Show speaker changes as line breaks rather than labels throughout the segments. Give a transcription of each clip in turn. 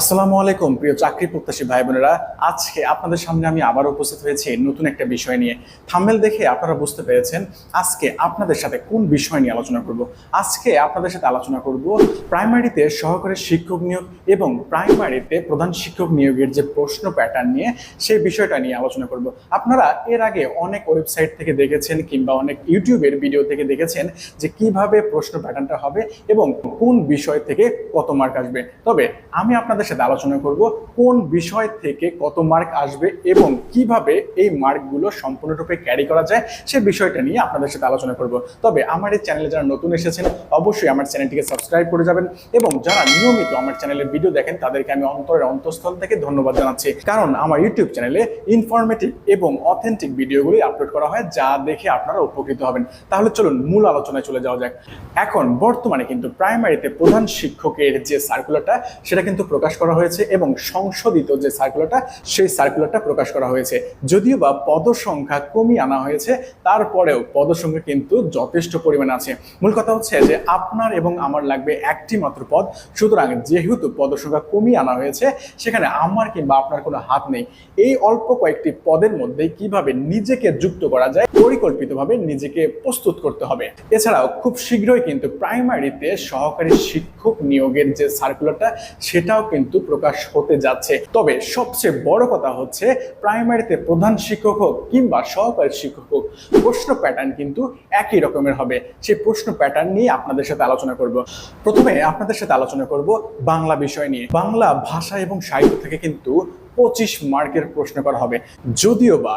আসসালামু আলাইকুম, প্রিয় চাকরি প্রত্যাশী ভাই বোনেরা। আজকে আপনাদের সামনে আমি আবার উপস্থিত হয়েছি নতুন একটা বিষয় নিয়ে। থাম্বেল দেখে আপনারা বুঝতে পেরেছেন আজকে আপনাদের সাথে কোন বিষয় নিয়ে আলোচনা করব। আজকে আপনাদের সাথে আলোচনা করব প্রাইমারিতে সহকারী শিক্ষক নিয়োগ এবং প্রাইমারিতে প্রধান শিক্ষক নিয়োগের যে প্রশ্ন প্যাটার্ন নিয়ে সেই বিষয়টা নিয়ে আলোচনা করব। আপনারা এর আগে অনেক ওয়েবসাইট থেকে দেখেছেন কিংবা অনেক ইউটিউবের ভিডিও থেকে দেখেছেন যে কীভাবে প্রশ্ন প্যাটার্নটা হবে এবং কোন বিষয় থেকে কত মার্ক আসবে। তবে আমি আপনাদের সাথে আলোচনা করব, কোন বিষয় থেকে কত মার্ক আসবে এবং কীভাবে এই মার্কগুলো সম্পূর্ণরূপে ক্যারি করা যায়, সে বিষয়টা নিয়ে আপনাদের সাথে আলোচনা করব। তবে আমার এই চ্যানেলে যারা নতুন এসেছেন, অবশ্যই আমার চ্যানেলটিকে সাবস্ক্রাইব করে যাবেন এবং যারা নিয়মিত আমার চ্যানেলের ভিডিও দেখেন, তাদেরকে আমি অন্তরের অন্তঃস্থল থেকে ধন্যবাদ জানাচ্ছি। কারণ আমার ইউটিউব চ্যানেলে ইনফরমেটিভ এবং অথেন্টিক ভিডিওগুলি আপলোড করা হয়, যা দেখে আপনারা উপকৃত হবেন। তাহলে চলুন মূল আলোচনায় চলে যাওয়া যাক। এখন বর্তমানে কিন্তু প্রাইমারিতে প্রধান শিক্ষকের যে সার্কুলারটা সেটা কিন্তু প্রকাশ করা হয়েছে এবং সংশোধিত যে সার্কুলারটা সেই সার্কুলারটা প্রকাশ করা হয়েছে। যদিও বা পদসংখ্যা কমিয়ে আনা হয়েছে, তারপরেও পদসংখ্যা কিন্তু যথেষ্ট পরিমাণ আছে। মূল কথা হচ্ছে যে আপনার এবং আমার লাগবে একটি মাত্র পদ। সুতরাং যেহেতু পদসংখ্যা কমিয়ে আনা হয়েছে, সেখানে আমার কিংবা আপনার কোনো হাত নেই। এই অল্প কয়েকটি পদের মধ্যে কীভাবে নিজেকে যুক্ত করা যায় পরিকল্পিতভাবে নিজেকে প্রস্তুত করতে হবে। এছাড়াও খুব শীঘ্রই কিন্তু প্রাইমারিতে সহকারী শিক্ষক নিয়োগের যে সার্কুলারটা সেটাও কিন্তু প্রকাশ হতে যাচ্ছে। তবে সবচেয়ে বড় কথা হচ্ছে, প্রাইমারিতে প্রধান শিক্ষক হোক কিংবা সহকারী শিক্ষক হোক, প্রশ্ন প্যাটার্ন কিন্তু একই রকমের হবে। সেই প্রশ্ন প্যাটার্ন নিয়ে আপনাদের সাথে আলোচনা করব। প্রথমে আপনাদের সাথে আলোচনা করব বাংলা বিষয় নিয়ে। বাংলা ভাষা এবং সাহিত্য থেকে কিন্তু পঁচিশ মার্কের প্রশ্ন করা হবে। যদিও বা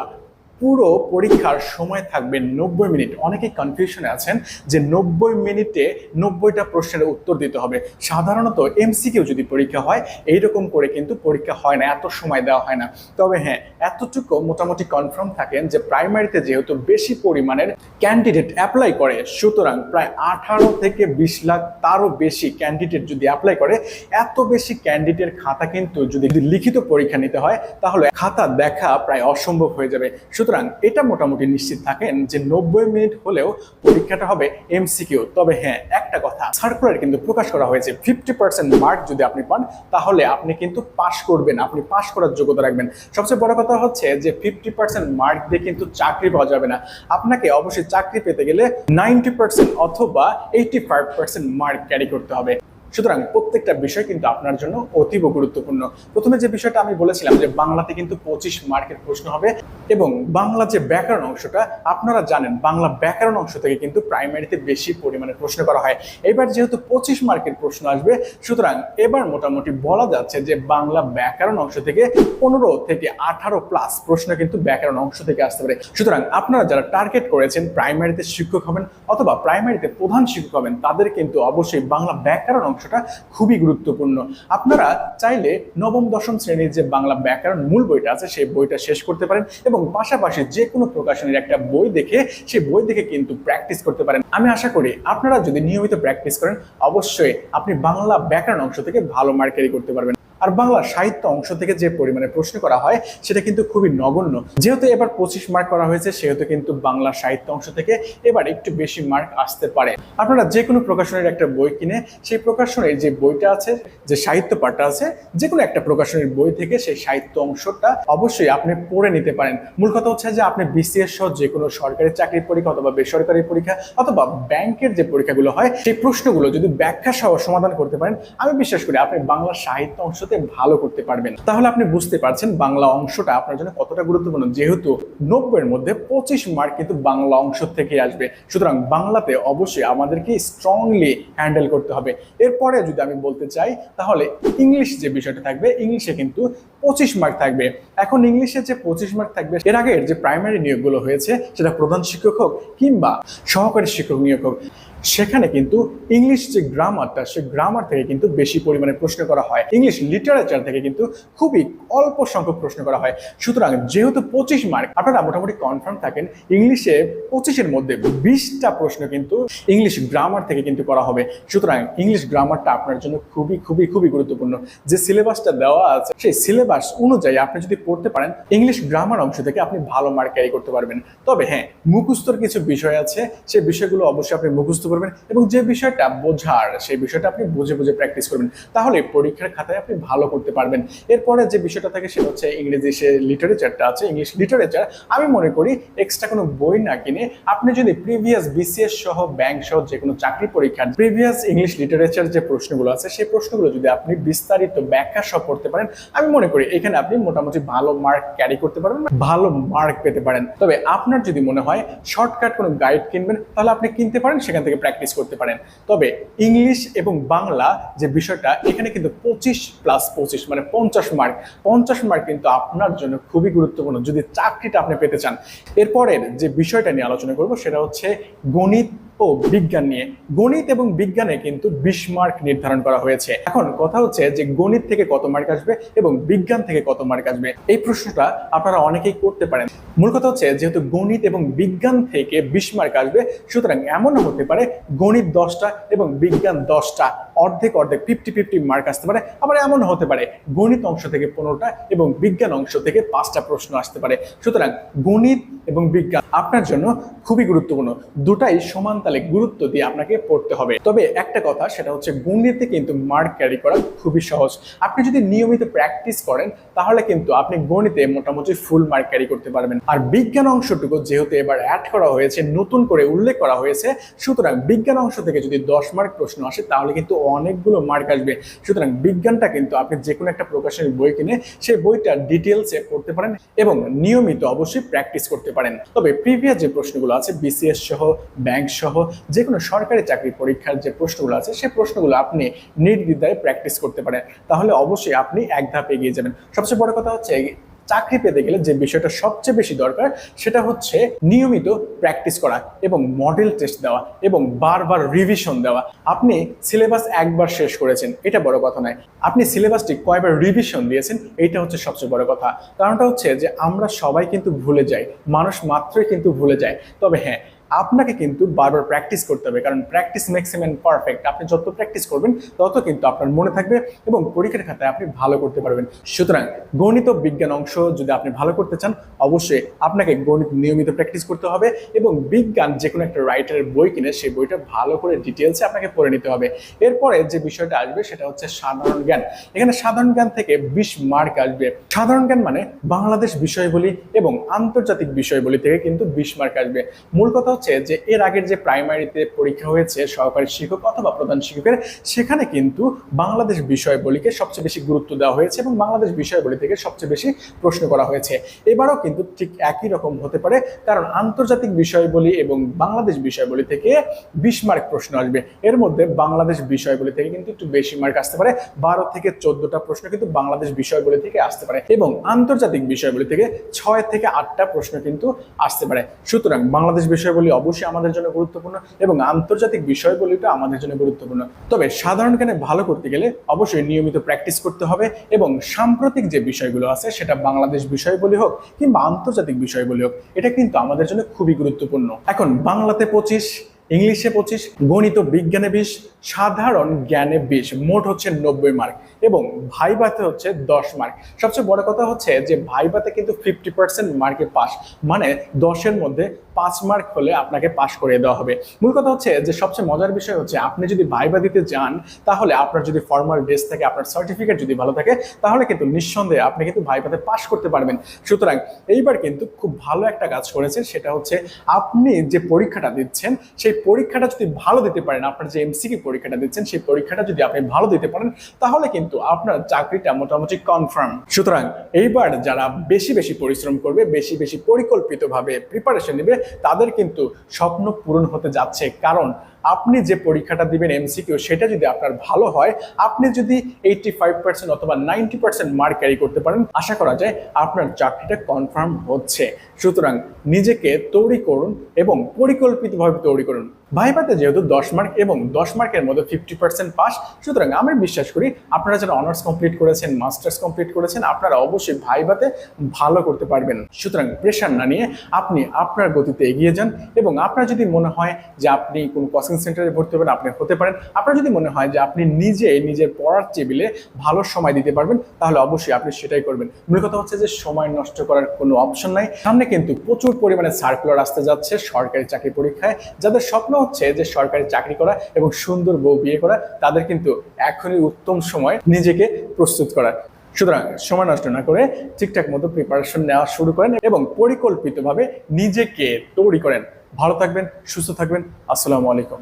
পুরো পরীক্ষার সময় থাকবে নব্বই মিনিট। অনেকে কনফিউশনে আছেন যে নব্বই মিনিটে নব্বইটা প্রশ্নের উত্তর দিতে হবে। সাধারণত এমসিকিউ যদি পরীক্ষা হয়, এইরকম করে কিন্তু পরীক্ষা হয় না, এত সময় দেওয়া হয় না। তবে হ্যাঁ এতটুকু মোটামুটি কনফার্ম থাকেন যে প্রাইমারিতে যেহেতু বেশি পরিমাণের ক্যান্ডিডেট অ্যাপ্লাই করে, সুতরাং প্রায় আঠারো থেকে বিশ লাখ তারও বেশি ক্যান্ডিডেট যদি অ্যাপ্লাই করে, এত বেশি ক্যান্ডিডেটের খাতা কিন্তু যদি লিখিত পরীক্ষা নিতে হয়, তাহলে খাতা দেখা প্রায় অসম্ভব হয়ে যাবে। সুতরাং এটা মোটামুটি নিশ্চিত থাকেন যে নব্বই মিনিট হলেও পরীক্ষাটা হবে এমসিকিউ তবে হ্যাঁ একটা কথা সার্কুলার কিন্তু প্রকাশ করা হয়েছে ফিফটি পার্সেন্ট মার্ক যদি আপনি পান, তাহলে আপনি কিন্তু পাশ করবেন, আপনি পাশ করার যোগ্যতা রাখবেন। সবচেয়ে বড় কথা হচ্ছে যে ফিফটি পার্সেন্ট মার্ক দিয়ে কিন্তু চাকরি পাওয়া যাবে না। আপনাকে অবশ্যই চাকরি পেতে গেলে নাইনটি পার্সেন্ট অথবা eighty five percent mark carry করতে হবে। সুতরাং প্রত্যেকটা বিষয় কিন্তু আপনার জন্য অতীব গুরুত্বপূর্ণ। প্রথমে যে বিষয়টা আমি বলেছিলাম যে বাংলাতে কিন্তু পঁচিশ মার্কের প্রশ্ন হবে এবং বাংলা যে ব্যাকরণ অংশটা, আপনারা জানেন বাংলা ব্যাকরণ অংশ থেকে কিন্তু প্রাইমারিতে বেশি পরিমাণে প্রশ্ন করা হয়। এবার যেহেতু পঁচিশ মার্কের প্রশ্ন আসবে, সুতরাং এবার মোটামুটি বলা যাচ্ছে যে বাংলা ব্যাকরণ অংশ থেকে পনেরো থেকে আঠারো প্লাস প্রশ্ন কিন্তু ব্যাকরণ অংশ থেকে আসতে পারে। সুতরাং আপনারা যারা টার্গেট করেছেন প্রাইমারিতে শিক্ষক হবেন অথবা প্রাইমারিতে প্রধান শিক্ষক হবেন, তাদের কিন্তু অবশ্যই বাংলা ব্যাকরণ অংশটা খুবই গুরুত্বপূর্ণ। আপনারা চাইলে নবম, দশম শ্রেণির যে বাংলা ব্যাকরণ মূল বইটা আছে, সেই বইটা শেষ করতে পারেন এবং পাশাপাশি যে কোনো প্রকাশনের একটা বই দেখে সেই বই দেখে কিন্তু প্র্যাকটিস করতে পারেন। আমি আশা করি আপনারা যদি নিয়মিত প্র্যাকটিস করেন, অবশ্যই আপনি বাংলা ব্যাকরণ অংশ থেকে ভালো মার্কেরি করতে পারবেন। আর বাংলা সাহিত্য অংশ থেকে যে পরিমাণে প্রশ্ন করা হয়, সেটা কিন্তু খুবই নগণ্য। যেহেতু এবার পঁচিশ মার্ক করা হয়েছে, সেহেতু কিন্তু বাংলা সাহিত্য অংশ থেকে এবার একটু বেশি মার্ক আসতে পারে। আপনারা যে কোনো প্রকাশনের একটা বই কিনে, সেই প্রকাশনের যে বইটা আছে, যে সাহিত্য পাঠটা আছে, যে কোনো একটা প্রকাশনের বই থেকে সেই সাহিত্য অংশটা অবশ্যই আপনি পড়ে নিতে পারেন। মূল কথা হচ্ছে যে আপনি বিসিএস সহ যে কোনো সরকারি চাকরির পরীক্ষা অথবা বেসরকারি পরীক্ষা অথবা ব্যাংকের যে পরীক্ষাগুলো হয়, সেই প্রশ্নগুলো যদি ব্যাখ্যা সহ সমাধান করতে পারেন, আমি বিশ্বাস করি আপনি বাংলা সাহিত্য অংশতে ভালো করতে পারবেন। তাহলে আপনি বুঝতে পারছেন বাংলা অংশটা আপনার জন্য কতটা গুরুত্বপূর্ণ। যেহেতু নব্বইয়ের মধ্যে পঁচিশ মার্ক কিন্তু বাংলা অংশ থেকে আসবে। সুতরাং বাংলাতে অবশ্যই আমাদেরকে স্ট্রংলি হ্যান্ডেল করতে হবে। এরপরে যদি আমি বলতে চাই, তাহলে ইংলিশ যে বিষয়টা থাকবে ইংলিশে কিন্তু পঁচিশ মার্ক থাকবে। এখন ইংলিশে যে পঁচিশ মার্ক থাকবে, এর আগের যে প্রাইমারি নিয়োগগুলো হয়েছে, সেটা প্রধান শিক্ষক হোক কিংবা সহকারী শিক্ষক নিয়োগ হোক সেখানে কিন্তু ইংলিশ যে গ্রামারটা সে গ্রামার থেকে কিন্তু বেশি পরিমাণে প্রশ্ন করা হয়। ইংলিশ লিটারেচার থেকে কিন্তু খুবই অল্প সংখ্যক প্রশ্ন করা হয়। সুতরাং যেহেতু পঁচিশ মার্ক আপনারা মোটামুটি কনফার্ম থাকেন ইংলিশে পঁচিশের মধ্যে বিশটা প্রশ্ন কিন্তু ইংলিশ গ্রামার থেকে কিন্তু করা হবে। সুতরাং ইংলিশ গ্রামারটা আপনার জন্য খুবই খুবই খুবই গুরুত্বপূর্ণ। যে সিলেবাসটা দেওয়া আছে, সেই সিলেবাস অনুযায়ী আপনি যদি পড়তে পারেন ইংলিশ গ্রামার অংশ থেকে আপনি ভালো মার্ক ক্যারি করতে পারবেন। তবে হ্যাঁ মুখস্থর কিছু বিষয় আছে সেই বিষয়গুলো অবশ্যই আপনি মুখস্থ করবেন এবং যে বিষয়টা বোঝার, সেই বিষয়টা আপনি বুঝে বুঝে প্র্যাকটিস করবেন। তাহলে পরীক্ষার খাতায় আপনি ভালো করতে পারবেন। এরপরে যে বিষয়টা থাকে সেটা হচ্ছে ইংরেজি সে লিটারেচারটা আছে ইংলিশ লিটারেচার আমি মনে করি এক্সট্রা কোনো বই না কিনে আপনি যদি প্রিভিয়াস বিসিএস সহ ব্যাংক সহ যে কোনো চাকরি পরীক্ষার প্রিভিয়াস ইংলিশ লিটারেচার যে প্রশ্নগুলো আছে, সেই প্রশ্নগুলো যদি আপনি বিস্তারিত ব্যাখ্যা সহ পড়তে পারেন, আমি মনে করি এখানে আপনি মোটামুটি ভালো মার্ক ক্যারি করতে পারবেন, ভালো মার্ক পেতে পারেন। তবে আপনার যদি মনে হয় শর্টকাট কোনো গাইড কিনবেন, তাহলে আপনি কিনতে পারেন, সেখান থেকে প্র্যাকটিস করতে পারেন। তবে ইংলিশ এবং বাংলা যে বিষয়টা, এখানে কিন্তু পঁচিশ প্লাস পঁচিশ মানে পঞ্চাশ মার্ক পঞ্চাশ মার্ক কিন্তু আপনার জন্য খুবই গুরুত্বপূর্ণ। যদি চাকরিটা আপনি পেতে চান, এরপরের যে বিষয়টা নিয়ে আলোচনা করব সেটা হচ্ছে গণিত ও বিজ্ঞান নিয়ে। গণিত এবং বিজ্ঞানে কিন্তু বিশ মার্ক নির্ধারণ করা হয়েছে। এখন কথা হচ্ছে যে গণিত থেকে কত মার্ক আসবে এবং বিজ্ঞান থেকে কত মার্ক আসবে। এই প্রশ্নটা আপনারা অনেকেই করতে পারেন। মূল কথা হচ্ছে, যেহেতু গণিত এবং বিজ্ঞান থেকে বিশ মার্ক আসবে, সুতরাং এমন হতে পারে, গণিত দশটা এবং বিজ্ঞান দশটা, অর্ধেক অর্ধেক ফিফটি ফিফটি মার্ক আসতে পারে। আবার এমন হতে পারে, গণিত অংশ থেকে পনেরোটা এবং বিজ্ঞান অংশ থেকে পাঁচটা প্রশ্ন আসতে পারে। সুতরাং গণিত এবং বিজ্ঞান আপনার জন্য খুবই গুরুত্বপূর্ণ। দুটাই সমান তালে গুরুত্ব দিয়ে আপনাকে পড়তে হবে। তবে একটা কথা, সেটা হচ্ছে গণিতে কিন্তু মার্ক ক্যারি করা খুবই সহজ। আপনি যদি নিয়মিত প্র্যাকটিস করেন, তাহলে কিন্তু আপনি গণিতে মোটামুটি ফুল মার্ক ক্যারি করতে পারবেন। আর বিজ্ঞান অংশটুকু যেহেতু এবার অ্যাড করা হয়েছে, নতুন করে উল্লেখ করা হয়েছে, সুতরাং বিজ্ঞান অংশ থেকে যদি দশ মার্ক প্রশ্ন আসে, তাহলে কিন্তু অনেকগুলো মার্ক আসবে। সুতরাং বিজ্ঞানটা কিন্তু আপনি যে কোনো একটা প্রকাশনের বই কিনে সেই বইটা ডিটেলসে পড়তে পারেন এবং নিয়মিত অবশ্যই প্র্যাকটিস করতে পারেন। তবে প্রিভিয়াস যে প্রশ্নগুলো আছে বিসিএস সহ ব্যাংক সহ যে কোনো সরকারি চাকরি পরীক্ষার যে প্রশ্নগুলো আছে সেই প্রশ্নগুলো আপনি নির্দ্বিধায় প্র্যাকটিস করতে পারেন। তাহলে অবশ্যই আপনি এক ধাপ এগিয়ে যাবেন। সবচেয়ে বড় কথা হচ্ছে চাকরি পেতে গেলে যে বিষয়টা সবচেয়ে বেশি দরকার সেটা হচ্ছে নিয়মিত প্র্যাকটিস করা এবং মডেল টেস্ট দেওয়া এবং বারবার রিভিশন দেওয়া। আপনি সিলেবাস একবার শেষ করেছেন, এটা বড় কথা নয়। আপনি সিলেবাসটি কয়বার রিভিশন দিয়েছেন এটা হচ্ছে সবচেয়ে বড় কথা। কারণটা হচ্ছে যে আমরা সবাই কিন্তু ভুলে যাই, মানুষ মাত্রই কিন্তু ভুলে যায়। তবে হ্যাঁ আপনাকে কিন্তু বারবার প্র্যাকটিস করতে হবে, কারণ প্র্যাকটিস ম্যাক্সিমাম পারফেক্ট আপনি যত প্র্যাকটিস করবেন, তত কিন্তু আপনার মনে থাকবে এবং পরীক্ষার খাতায় আপনি ভালো করতে পারবেন। সুতরাং গণিত বিজ্ঞান অংশ যদি আপনি ভালো করতে চান, অবশ্যই আপনাকে গণিত নিয়মিত প্র্যাকটিস করতে হবে এবং বিজ্ঞান যে কোনো একটা রাইটারের বই কিনে সেই বইটা ভালো করে ডিটেলসে আপনাকে পড়ে নিতে হবে। এরপরে যে বিষয়টা আসবে সেটা হচ্ছে সাধারণ জ্ঞান। এখানে সাধারণ জ্ঞান থেকে বিশ মার্ক আসবে। সাধারণ জ্ঞান মানে বাংলাদেশ বিষয়বলি এবং আন্তর্জাতিক বিষয়বলি থেকে কিন্তু বিশ মার্ক আসবে। মূল কথা হচ্ছে যে এর আগের যে প্রাইমারিতে পরীক্ষা হয়েছে সহকারী শিক্ষক অথবা প্রধান শিক্ষকের, সেখানে কিন্তু বাংলাদেশ বিষয়বলিকে সবচেয়ে বেশি গুরুত্ব দেওয়া হয়েছে এবং বাংলাদেশ বিষয়বলি থেকে সবচেয়ে বেশি প্রশ্ন করা হয়েছে। এবারও কিন্তু ঠিক একই রকম হতে পারে, কারণ আন্তর্জাতিক বিষয়বলি এবং বাংলাদেশ বিষয়বলি থেকে বিশ মার্ক প্রশ্ন আসবে। এর মধ্যে বাংলাদেশ বিষয়বলি থেকে কিন্তু একটু বেশি মার্ক আসতে পারে, বারো থেকে চোদ্দটা প্রশ্ন কিন্তু বাংলাদেশ বিষয়বলি থেকে আসতে পারে এবং আন্তর্জাতিক বিষয়বলি থেকে ছয় থেকে আটটা প্রশ্ন কিন্তু আসতে পারে। সুতরাং বাংলাদেশ বিষয়বলি অবশ্যই আমাদের জন্য গুরুত্বপূর্ণ এবং আন্তর্জাতিক বিষয়গুলিটা আমাদের জন্য গুরুত্বপূর্ণ। তবে সাধারণ জ্ঞানে ভালো করতে গেলে অবশ্যই নিয়মিত প্র্যাকটিস করতে হবে এবং সাম্প্রতিক যে বিষয়গুলো আছে, সেটা বাংলাদেশ বিষয়গুলি হোক কিংবা আন্তর্জাতিক বিষয়গুলি হোক, এটা কিন্তু আমাদের জন্য খুবই গুরুত্বপূর্ণ। এখন বাংলাতে পঁচিশ ইংলিশে পঁচিশ, গণিত, বিজ্ঞানে বিশ, সাধারণ জ্ঞানে বিশ, মোট হচ্ছে নব্বই মার্ক এবং ভাইবাতে হচ্ছে দশ মার্ক সবচেয়ে বড় কথা হচ্ছে যে ভাইবাতে কিন্তু ফিফটি পার্সেন্ট মার্কে পাস মানে দশের মধ্যে পাঁচ মার্ক হলে আপনাকে পাশ করে দেওয়া হবে। মূল কথা হচ্ছে যে সবচেয়ে মজার বিষয় হচ্ছে আপনি যদি ভাইবা দিতে যান, তাহলে আপনার যদি ফর্মাল ড্রেস থাকে আপনার সার্টিফিকেট যদি ভালো থাকে, তাহলে কিন্তু নিঃসন্দেহে আপনি কিন্তু ভাইবাতে পাশ করতে পারবেন। সুতরাং এইবার কিন্তু খুব ভালো একটা কাজ করেছেন, সেটা হচ্ছে আপনি যে পরীক্ষাটা দিচ্ছেন, সেই পরীক্ষাটা যদি ভালো দিতে পারেন, আপনার যে এমসিকে পরীক্ষাটা দিচ্ছেন, সেই পরীক্ষাটা যদি আপনি ভালো দিতে পারেন, তাহলে কিন্তু আপনার চাকরিটা মোটামুটি কনফার্ম সুতরাং এইবার যারা বেশি বেশি পরিশ্রম করবে, বেশি বেশি পরিকল্পিতভাবে প্রিপারেশন নেবে, তাদের কিন্তু স্বপ্ন পূরণ হতে যাচ্ছে। কারণ আপনি যে পরীক্ষাটা দিবেন এমসিকিউ সেটা যদি আপনার ভালো হয়, আপনি যদি এইটটি ফাইভ পার্সেন্ট অথবা নাইনটি পার্সেন্ট মার্ক ক্যারি করতে পারেন, আশা করা যায় আপনার চাকরিটা কনফার্ম হচ্ছে। সুতরাং নিজেকে তৈরি করুন এবং পরিকল্পিতভাবে তৈরি করুন। ভাইভাতে যেহেতু দশ মার্ক এবং দশ মার্কের মধ্যে ফিফটি পার্সেন্ট পাস, সুতরাং আমি বিশ্বাস করি আপনারা যারা অনার্স কমপ্লিট করেছেন মাস্টার্স কমপ্লিট করেছেন, আপনারা অবশ্যই ভাইভাতে ভালো করতে পারবেন। সুতরাং প্রেশার না নিয়ে আপনি আপনার গতিতে এগিয়ে যান এবং আপনার যদি মনে হয় যে আপনি কোনো কোচিং সেন্টারে ভর্তি হবেন, আপনি হতে পারেন। আপনার যদি মনে হয় যে আপনি নিজে নিজের পড়ার টেবিলে ভালো সময় দিতে পারবেন, তাহলে অবশ্যই আপনি সেটাই করবেন। মূল কথা হচ্ছে যে সময় নষ্ট করার কোনো অপশন নাই। সামনে কিন্তু প্রচুর পরিমাণে সার্কুলার আসতে যাচ্ছে সরকারি চাকরি পরীক্ষায়। যাদের স্বপ্ন হচ্ছে যে সরকারি চাকরি করা এবং সুন্দর বউ বিয়ে করা, তাদের কিন্তু এখনই উত্তম সময় নিজেকে প্রস্তুত করা। সুতরাং সময় নষ্ট না করে ঠিকঠাক মতো প্রিপারেশন নেওয়া শুরু করেন এবং পরিকল্পিতভাবে নিজেকে তৈরি করেন। ভালো থাকবেন, সুস্থ থাকবেন। আসসালামু আলাইকুম।